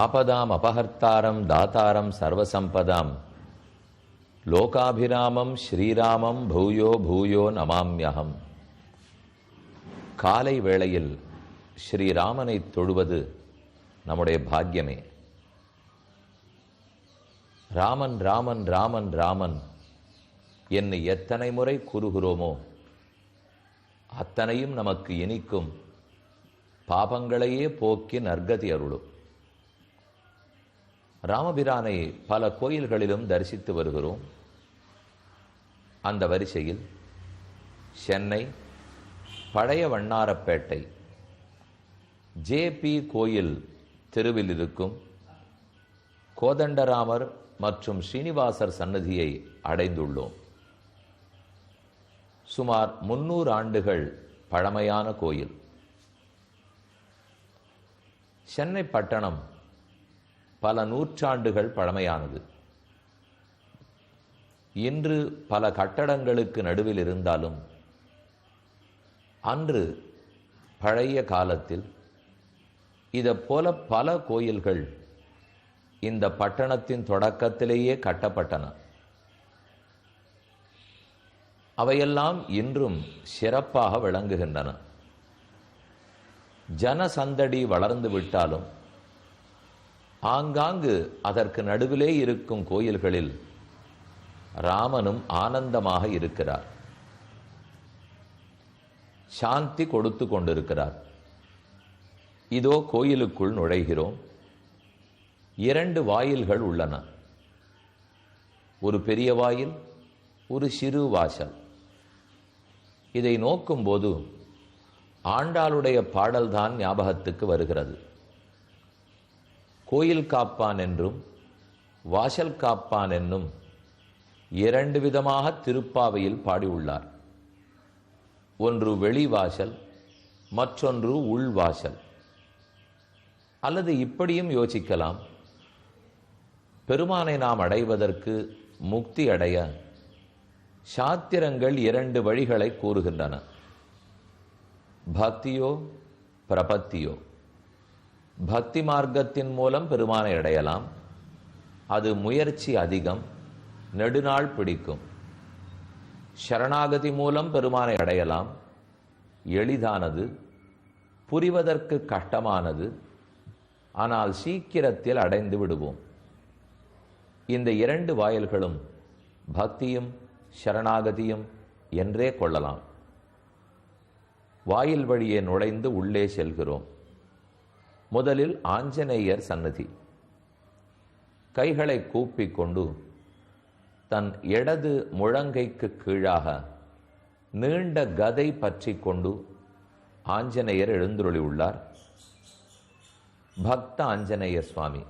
ஆபதாம் அபஹர்த்தாரம் தாத்தாரம் சர்வசம்பதாம். லோகாபிராமம் ஸ்ரீராமம் பூயோ பூயோ நமாம்யகம் காலை வேளையில் ஸ்ரீராமனை தொழுவது நம்முடைய பாக்கியமே. ராமன் ராமன் ராமன் ராமன் என்னை எத்தனை முறை கூறுகிறோமோ அத்தனையும் நமக்கு இனிக்கும். பாபங்களையே போக்கி நற்கதி அருளும். ராமபிரானை பல கோயில்களிலும் தரிசித்து வருகிறோம். அந்த வரிசையில் சென்னை பழைய வண்ணாரப்பேட்டை ஜேபி கோயில் தெருவில் இருக்கும் கோதண்டராமர் மற்றும் ஸ்ரீனிவாசர் சன்னதியை அடைந்துள்ளோம். சுமார் முன்னூறு ஆண்டுகள் பழமையான கோயில். சென்னை பட்டணம் பல நூற்றாண்டுகள் பழமையானது. இன்று பல கட்டடங்களுக்கு நடுவில் இருந்தாலும் அன்று பழைய காலத்தில் இதை போல பல கோயில்கள் இந்த பட்டணத்தின் தொடக்கத்திலேயே கட்டப்பட்டன. அவையெல்லாம் இன்றும் சிறப்பாக விளங்குகின்றன. ஜனசந்தடி வளர்ந்து விட்டாலும் ஆங்காங்கு அதற்கு நடுவிலே இருக்கும் கோயில்களில் ராமனும் ஆனந்தமாக இருக்கிறார். சாந்தி கொடுத்து கொண்டிருக்கிறார். இதோ கோயிலுக்குள் நுழைகிறோம். இரண்டு வாயில்கள் உள்ளன. ஒரு பெரிய வாயில் ஒரு சிறு வாசல். இதை நோக்கும்போது ஆண்டாளுடைய பாடல்தான் ஞாபகத்துக்கு வருகிறது. கோயில் காப்பான் என்றும் வாசல் காப்பான் என்னும் இரண்டு விதமாக திருப்பாவையில் பாடியுள்ளார். ஒன்று வெளிவாசல் மற்றொன்று உள்வாசல் அல்லது இப்படியும் யோசிக்கலாம். பெருமானை நாம் அடைவதற்கு முக்தி அடைய சாத்திரங்கள் இரண்டு வழிகளை கூறுகின்றன. பக்தியோ பிரபத்தியோ. பக்தி மார்க்கத்தின் மூலம் பெருமானை அடையலாம். அது முயற்சி அதிகம். நெடுநாள் பிடிக்கும். சரணாகதி மூலம் பெருமானை அடையலாம். எளிதானது. புரிவதற்கு கஷ்டமானது. ஆனால் சீக்கிரத்தில் அடைந்து விடுவோம். இந்த இரண்டு வாயில்களும் பக்தியும் சரணாகதியும் என்றே கொள்ளலாம். வாயில் வழியே நுழைந்து உள்ளே செல்கிறோம். முதலில் ஆஞ்சநேயர் சன்னதி கைகளை கூப்பிக் கொண்டு தன் இடது முழங்கைக்கு கீழாக நீண்ட கதை பற்றி கொண்டு ஆஞ்சநேயர் எழுந்துருளி உள்ளார் பக்த ஆஞ்சநேய சுவாமி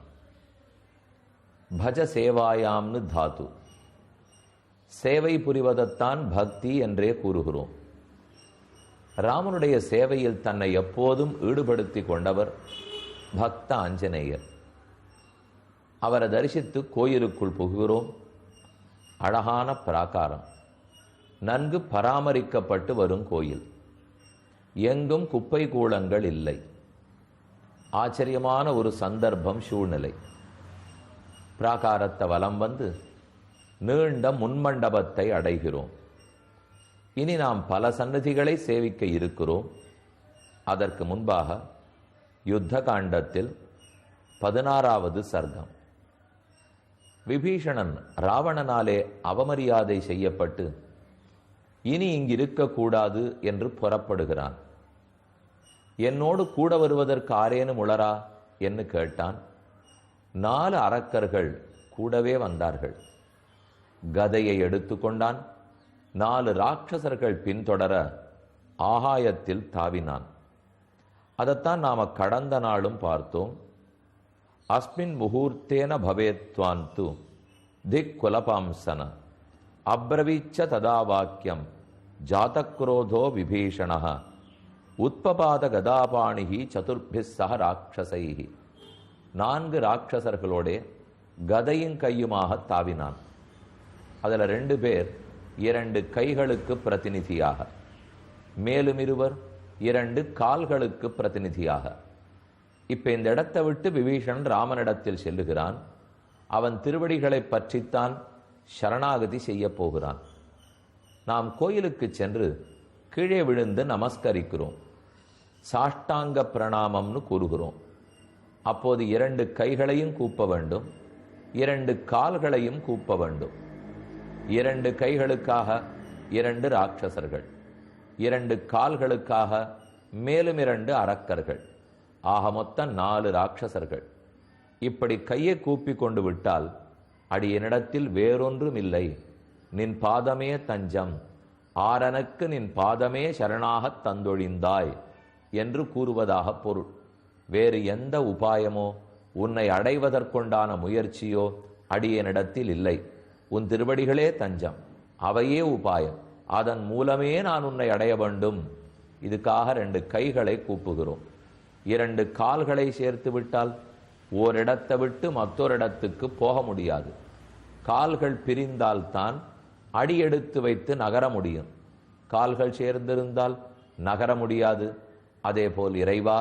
பஜ சேவாயாம்னு தாத்து. சேவை புரிவதைத்தான் பக்தி என்றே கூறுகிறோம். ராமனுடைய சேவையில் தன்னை எப்போதும் ஈடுபடுத்தி கொண்டவர் பக்த ஆஞ்சநேயர். அவரை தரிசித்து கோயிலுக்குள் புகுகிறோம். அழகான பிராகாரம். நன்கு பராமரிக்கப்பட்டு வரும் கோயில். எங்கும் குப்பை கூளங்கள் இல்லை. ஆச்சரியமான ஒரு சந்தர்ப்பம் சூழ்நிலை. பிராகாரத்தை வலம் வந்து நீண்ட முன்மண்டபத்தை அடைகிறோம். இனி நாம் பல சன்னதிகளை சேவிக்க இருக்கிறோம். அதற்கு முன்பாக யுத்த காண்டத்தில் பதினாறாவது சர்க்கம். விபீஷணன் ராவணனாலே அவமரியாதை செய்யப்பட்டு இனி இங்கிருக்கக்கூடாது என்று புறப்படுகிறான். என்னோடு கூட வருவதற்கு ஆரேனும் உளரா? என்று கேட்டான். நாலு அரக்கர்கள் கூடவே வந்தார்கள். கதையை எடுத்துக்கொண்டான். நாலு ராட்சசர்கள் பின்தொடர ஆகாயத்தில் தாவினான். அதைத்தான் நாம கடந்த நாளும் பார்த்தோம். அஸ்மின் முகூர்த்தேன பவேத்வாந்து திக் குலபாம்சன அப்ரவீச்ச ததா வாக்கியம். ஜாதக்ரோதோ விபீஷண உத்பபாத கதாபாணிகி சதுர்பிஸ் சக நான்கு ராட்சசர்களோட கதையும் கையுமாக தாவினான். அதில் ரெண்டு பேர் இரண்டு கைகளுக்கு பிரதிநிதியாக. மேலும் இருவர் இரண்டு கால்களுக்கு பிரதிநிதியாக. இப்ப இந்த இடத்தை விட்டு விபீஷணன் ராமனிடத்தில் செல்லுகிறான். அவன் திருவடிகளை பற்றித்தான் சரணாகதி செய்ய போகிறான். நாம் கோயிலுக்கு சென்று கீழே விழுந்து நமஸ்கரிக்கிறோம். சாஷ்டாங்க பிரணாமம்னு கூறுகிறோம். அப்போது இரண்டு கைகளையும் கூப்ப வேண்டும். இரண்டு கால்களையும் கூப்ப வேண்டும். இரண்டு கைகளுக்காக இரண்டு ராட்சசர்கள். இரண்டு கால்களுக்காக மேலும் இரண்டு அரக்கர்கள் ஆக மொத்தம் நாலு ராட்சசர்கள். இப்படி கையை கூப்பி கொண்டு விட்டால் அடியனிடத்தில் வேறொன்றும் இல்லை நின் பாதமே தஞ்சம். ஆரனுக்கு நின் பாதமே சரணாகத் தந்தொழிந்தாய் என்று கூறுவதாக பொருள். வேறு எந்த உபாயமோ உன்னை அடைவதற்குண்டான முயற்சியோ அடியனிடத்தில் இல்லை. உன் திருவடிகளே தஞ்சம். அவையே உபாயம். அதன் மூலமே நான் உன்னை அடைய வேண்டும். இதுக்காக ரெண்டு கைகளை கூப்புகிறோம். இரண்டு கால்களை சேர்த்து விட்டால் ஓரிடத்தை விட்டு மற்றொரு இடத்துக்கு போக முடியாது. கால்கள் பிரிந்தால்தான் அடியெடுத்து வைத்து நகர முடியும். கால்கள் சேர்ந்திருந்தால் நகர முடியாது. அதேபோல் இறைவா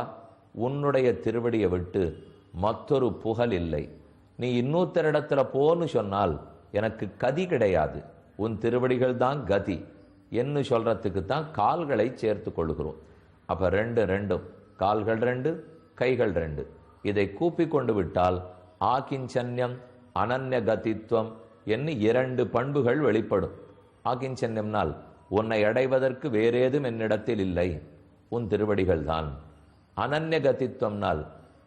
உன்னுடைய திருவடியை விட்டு மற்றொரு புகழ் இல்லை. நீ இன்னொருத்தரிடத்துல போன்னு சொன்னால் எனக்கு கதி கிடையாது. உன் திருவடிகள் தான் கதி. என்று சொல்கிறதுக்கு தான் கால்களை சேர்த்து கொள்கிறோம். அப்போ ரெண்டு ரெண்டும் கால்கள் ரெண்டு கைகள் ரெண்டு. இதை கூப்பி கொண்டு விட்டால் ஆகிஞ்சன்யம் அனன்ய கதித்துவம் என்று இரண்டு பண்புகள் வெளிப்படும். ஆகிஞ்சன்யம்னால் உன்னை அடைவதற்கு வேறேதும் என்னிடத்தில் இல்லை. உன் திருவடிகள் தான். அனன்ய கதித்துவம்னால்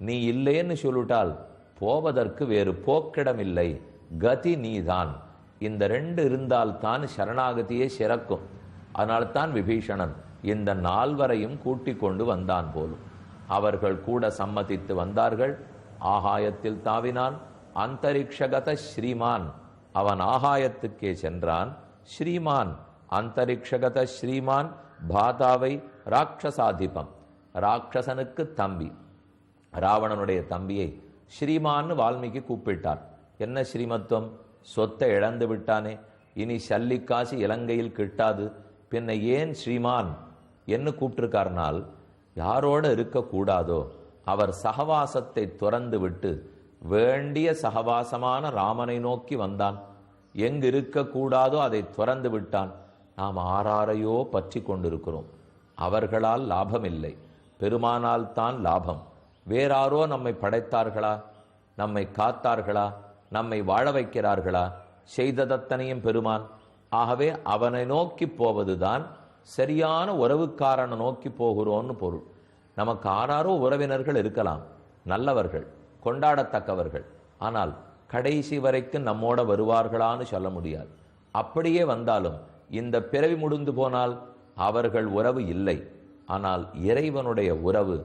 நீ இல்லைன்னு சொல்லிட்டால் போவதற்கு வேறு போக்கிடம் இல்லை கதி நீதான். இந்த ரெண்டு இருந்தால் தான் சரணாகதியே சிறக்கும். அதனால் தான் விபீஷணன் இந்த நால்வரையும் கூட்டிக் கொண்டு வந்தான் போலும். அவர்கள் கூட சம்மதித்து வந்தார்கள். ஆகாயத்தில் தாவினான். அந்தரிக்ஷகத ஸ்ரீமான். அவன் ஆகாயத்துக்கே சென்றான். ஸ்ரீமான் அந்தரிக்ஷகத ஸ்ரீமான் பாதாவை ராட்சசாதிபம் ராட்சசனுக்கு தம்பி. ராவணனுடைய தம்பியை ஸ்ரீமான்னு வால்மீகி கூப்பிட்டார். என்ன ஸ்ரீமத்துவம்? சொத்தை இழந்து விட்டானே. இனி சல்லிக்காசி இலங்கையில் கிட்டாது. பின்ன ஏன் ஸ்ரீமான்? என்ன கூப்பிட்டிருக்கார்னால் யாரோட இருக்கக்கூடாதோ? அவர் சகவாசத்தை துறந்து விட்டு வேண்டிய சகவாசமான ராமனை நோக்கி வந்தான். எங்கு இருக்கக்கூடாதோ அதை துறந்து விட்டான். நாம் ஆறாரையோ பற்றி கொண்டிருக்கிறோம். அவர்களால் லாபம் இல்லை பெருமானால் தான் லாபம். வேறாரோ நம்மை படைத்தார்களா? நம்மை காத்தார்களா? நம்மை வாழ வைக்கிறார்களா? செய்ததத்தனையும் பெருமான். ஆகவே அவனை நோக்கி போவதுதான் சரியான உறவுக்காரனை நோக்கி போகிறோன்னு பொருள். நமக்கு ஆறாரோ உறவினர்கள் இருக்கலாம். நல்லவர்கள் கொண்டாடத்தக்கவர்கள். ஆனால் கடைசி வரைக்கும் நம்மோட வருவார்களான்னு சொல்ல முடியாது. அப்படியே வந்தாலும் இந்த பிறவி முடிந்து போனால் அவர்கள் உறவு இல்லை. ஆனால் இறைவனுடைய உறவு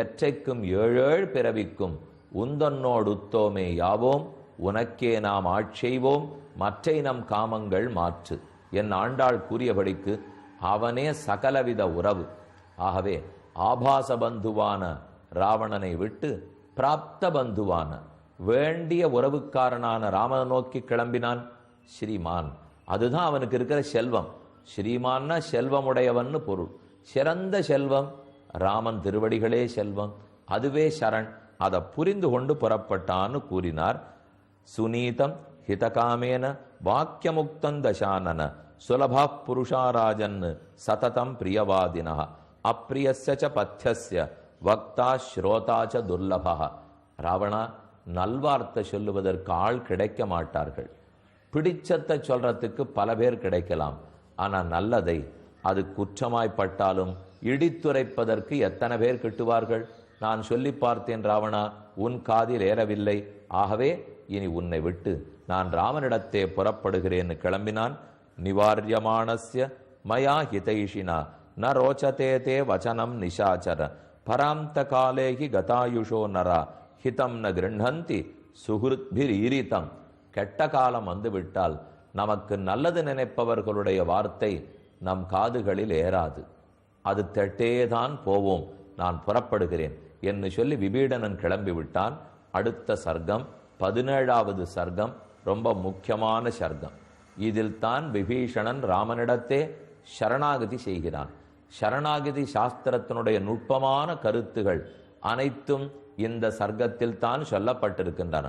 எற்றைக்கும் ஏழேழ் பிறவிக்கும் உந்தன்னோடுத்தோமே யாவோம்? உனக்கே நாம் ஆட்செய்வோம் மற்றை நம் காமங்கள் மாற்று. என் ஆண்டாள் கூறியபடிக்கு அவனே சகலவித உறவு. ஆகவே ஆபாச பந்துவான ராவணனை விட்டு பிராப்த பந்துவான வேண்டிய உறவுக்காரனான ராமனை நோக்கி கிளம்பினான் ஸ்ரீமான். அதுதான் அவனுக்கு இருக்கிற செல்வம். ஸ்ரீமான்னா செல்வமுடையவன்னு பொருள். சிறந்த செல்வம் ராமன் திருவடிகளே செல்வம். அதுவே சரண். அதை புரிந்து கொண்டு புறப்பட்டான்னு கூறினார் சுனீதம் ஹிதகாமேன வாக்கியமுக்தம் தசானன சுலபா புருஷாராஜன் சததம் பிரியவாதினா அப்பிரியச ச பத்தியஸ்ய வக்தா ஸ்ரோதா ச துர்லபா ராவணா நல்வார்த்தை சொல்லுவதற்கு ஆள் கிடைக்க மாட்டார்கள் பிடிச்சத்தை சொல்றதுக்கு பல பேர் கிடைக்கலாம் ஆனால் நல்லதை அது குற்றமாய்ப்பட்டாலும் இடித்துரைப்பதற்கு எத்தனை பேர் கிட்டுவார்கள் நான் சொல்லி பார்த்தேன் ராவணா உன் காதில் ஏறவில்லை ஆகவே இனி உன்னை விட்டு நான் ராமனிடத்தே புறப்படுகிறேன் கிளம்பினான். நிவாரியமானஸ்ய மயா ஹிதைஷினா ந ரோச்சதே தே வச்சனம் நிஷாச்சர. பராந்த காலேகி கதாயுஷோ நரா. ஹிதம் ந கிருண்ணந்தி சுகிருத்பிரீரிதம் கெட்ட காலம் வந்துவிட்டால் நமக்கு நல்லது நினைப்பவர்களுடைய வார்த்தை நம் காதுகளில் ஏறாது. அது தெட்டேதான் போவோம். நான் புறப்படுகிறேன். என்று சொல்லி விபீடனன் கிளம்பி விட்டான் அடுத்த சர்க்கம் பதினேழாவது சர்க்கம் ரொம்ப முக்கியமான சர்க்கம். இதில் தான் விபீஷணன் ராமனிடத்தே சரணாகதி செய்கிறான். சரணாகதி சாஸ்திரத்தினுடைய நுட்பமான கருத்துகள் அனைத்தும் இந்த சர்க்கத்தில் தான் சொல்லப்பட்டிருக்கின்றன.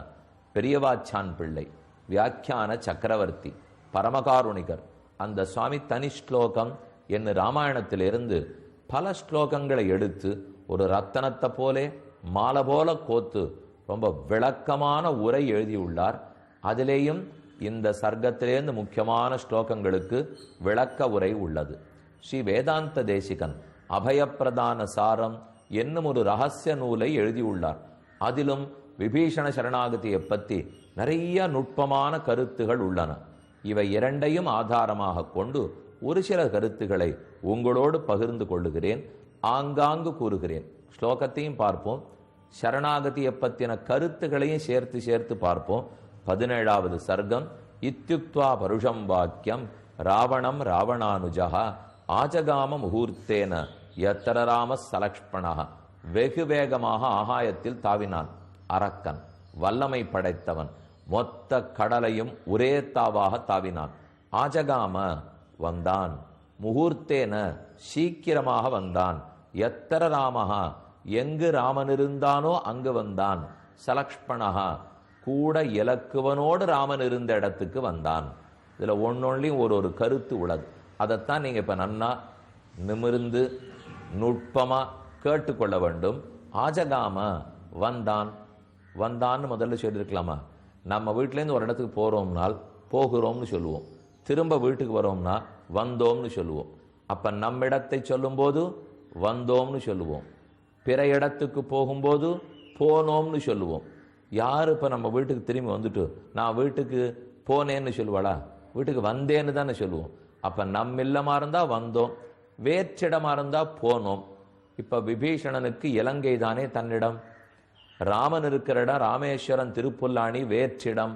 பெரியவாச்சான் பிள்ளை வியாக்கியான சக்கரவர்த்தி பரமகாருணிகர் அந்த சுவாமி தனி ஸ்லோகம் என்று ராமாயணத்திலிருந்து பல ஸ்லோகங்களை எடுத்து ஒரு ரத்தனத்தை போலே மாலை போல கோத்து ரொம்ப விளக்கமான உரை எழுதியுள்ளார். அதிலேயும் இந்த சர்க்கத்திலேருந்து முக்கியமான ஸ்லோகங்களுக்கு விளக்க உரை உள்ளது. ஸ்ரீ வேதாந்த தேசிகன் அபயப்பிரதான சாரம் என்னும் ஒரு ரகசிய நூலை எழுதியுள்ளார். அதிலும் விபீஷண சரணாகதியை பற்றி நிறைய நுட்பமான கருத்துகள் உள்ளன. இவை இரண்டையும் ஆதாரமாக கொண்டு ஒரு சில கருத்துக்களை உங்களோடு பகிர்ந்து கொள்ளுகிறேன். ஆங்காங்கு கூறுகிறேன். ஸ்லோகத்தையும் பார்ப்போம். சரணாகதியை பற்றின கருத்துகளையும் சேர்த்து சேர்த்து பார்ப்போம். பதினேழாவது சர்க்கம். இத்தியுக்துவா பருஷம் வாக்கியம். ராவணம் ராவணானுஜா ஆஜகாம முகூர்த்தேன யத்தரராம சலக்ஷ்மணா வெகு வேகமாக ஆகாயத்தில் தாவினான். அரக்கன். வல்லமை படைத்தவன். மொத்த கடலையும் ஒரே தாவாக தாவினான். ஆஜகாம வந்தான். முகூர்த்தேன சீக்கிரமாக வந்தான். எத்தர ராமஹா எங்கு ராமன் இருந்தானோ அங்கு வந்தான். சலக்ஷ்மணஹா கூட இலக்குவனோடு ராமன் இருந்த இடத்துக்கு வந்தான். இதில் ஒன்னொன்னையும் ஒரு ஒரு கருத்து உள்ளது. அதைத்தான் நீங்கள் இப்போ நன்னா நிமிர்ந்து நுட்பமாக கேட்டுக்கொள்ள வேண்டும். ஆஜகாம வந்தான். வந்தான்னு முதல்ல சொல்லியிருக்கலாமா நம்ம வீட்டிலேருந்து ஒரு இடத்துக்கு போகிறோம்னால் போகிறோம்னு சொல்லுவோம். திரும்ப வீட்டுக்கு வரோம்னா வந்தோம்னு சொல்லுவோம். அப்போ நம்ம இடத்தை சொல்லும்போது வந்தோம்னு சொல்லுவோம். பிற இடத்துக்கு போகும்போது போனோம்னு சொல்லுவோம். யார் இப்போ நம்ம வீட்டுக்கு திரும்பி வந்துட்டு நான் வீட்டுக்கு போனேன்னு சொல்லுவாளா? வீட்டுக்கு வந்தேன்னு தானே சொல்லுவோம். அப்போ நம்ம இல்லமாக இருந்தால் வந்தோம் வேற்றிடமாக இருந்தால் போனோம். இப்போ விபீஷணனுக்கு இலங்கை தானே தன்னிடம். ராமன் இருக்கிற இடம் ராமேஸ்வரன் திருப்புல்லாணி வேற்றிடம்.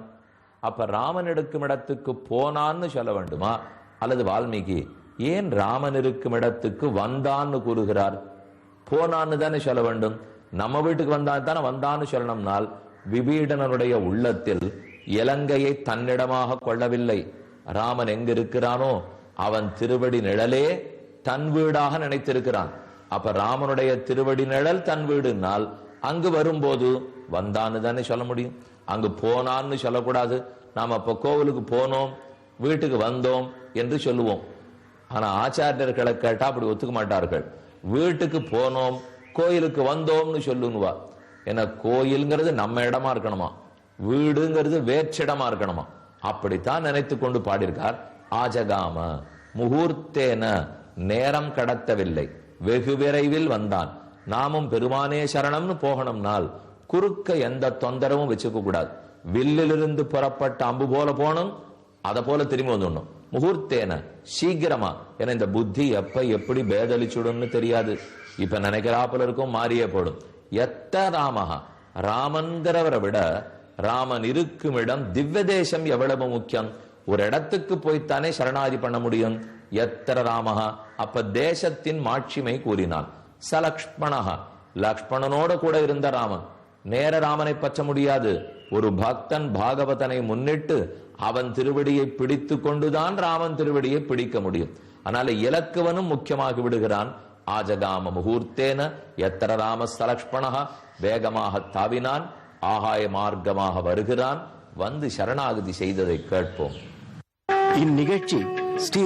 அப்போ ராமன் எடுக்கும் இடத்துக்கு போனான்னு சொல்ல வேண்டுமா? அல்லது வால்மீகி ஏன் ராமன் இருக்கும் இடத்துக்கு வந்தான்னு கூறுகிறார்? போனான்னு தானே சொல்ல வேண்டும். நம்ம வீட்டுக்கு வந்தான் தானே வந்தான்னு சொல்லணும்னால் விபீடனனுடைய உள்ளத்தில் இலங்கையை தன்னிடமாக கொள்ளவில்லை. ராமன் எங்க இருக்கிறானோ அவன் திருவடி நிழலே தன் வீடாக நினைத்திருக்கிறான். அப்ப ராமனுடைய திருவடி நிழல் தன் வீடுனால் அங்கு வரும்போது வந்தான்னு தானே சொல்ல முடியும். அங்கு போனான்னு சொல்லக்கூடாது. நாம் அப்ப கோவிலுக்கு போனோம் வீட்டுக்கு வந்தோம் என்று சொல்லுவோம். ஆனா ஆச்சாரியர்களை கேட்டா அப்படி ஒத்துக்க மாட்டார்கள். வீட்டுக்கு போனோம் கோயிலுக்கு வந்தோம்னு சொல்லுன்னுவா ஏன்னா கோயிலுங்கிறது நம்ம இடமா இருக்கணுமா? வீடுங்கிறது வேற்றிடமா இருக்கணுமா? அப்படித்தான் நினைத்து கொண்டு பாடியிருக்கார் ஆஜகாம. முகூர்த்தேன நேரம் கடத்தவில்லை. வெகு விரைவில் வந்தான். நாமும் பெருமானே சரணம்னு போகணும்னால் குறுக்க எந்த தொந்தரவும் வச்சுக்க கூடாது வில்லிலிருந்து புறப்பட்ட அம்பு போல போகணும் அதை போல திரும்பி வந்துடணும். முகூர்த்தேன சீக்கிரமா. ஏன்னா இந்த புத்தி எப்ப எப்படி பேதலிச்சுடும்னு தெரியாது. இப்ப நினைக்கிறாப்புல இருக்கும் மாறியே போடும். எத்த ராமஹா ராமன்கிறவரை விட ராமன் இருக்கும் இடம் திவ்ய தேசம் எவ்வளவு முக்கியம்? ஒரு இடத்துக்கு போய்த்தானே சரணாதி பண்ண முடியும். எத்தர ராமஹா அப்ப தேசத்தின் மாட்சிமை கூறினான். சலக்ஷ்மணஹா? லக்ஷ்மணனோட கூட இருந்த ராமன். நேர ராமனை பற்ற முடியாது. ஒரு பக்தன் பாகவதனை முன்னிட்டு அவன் திருவடியை பிடித்து கொண்டுதான் ராமன் திருவடியை பிடிக்க முடியும். ஆனால் இலக்குவனும் முக்கியமாகி விடுகிறான். ஆஜகாம முகூர்த்தேன எத்தர ராம சலக்ஷ்மணா வேகமாக தாவினான். ஆகாய மார்க்கமாக வருகிறான். வந்து சரணாகதி செய்ததை கேட்போம். இந்நிகழ்ச்சி ஸ்ரீ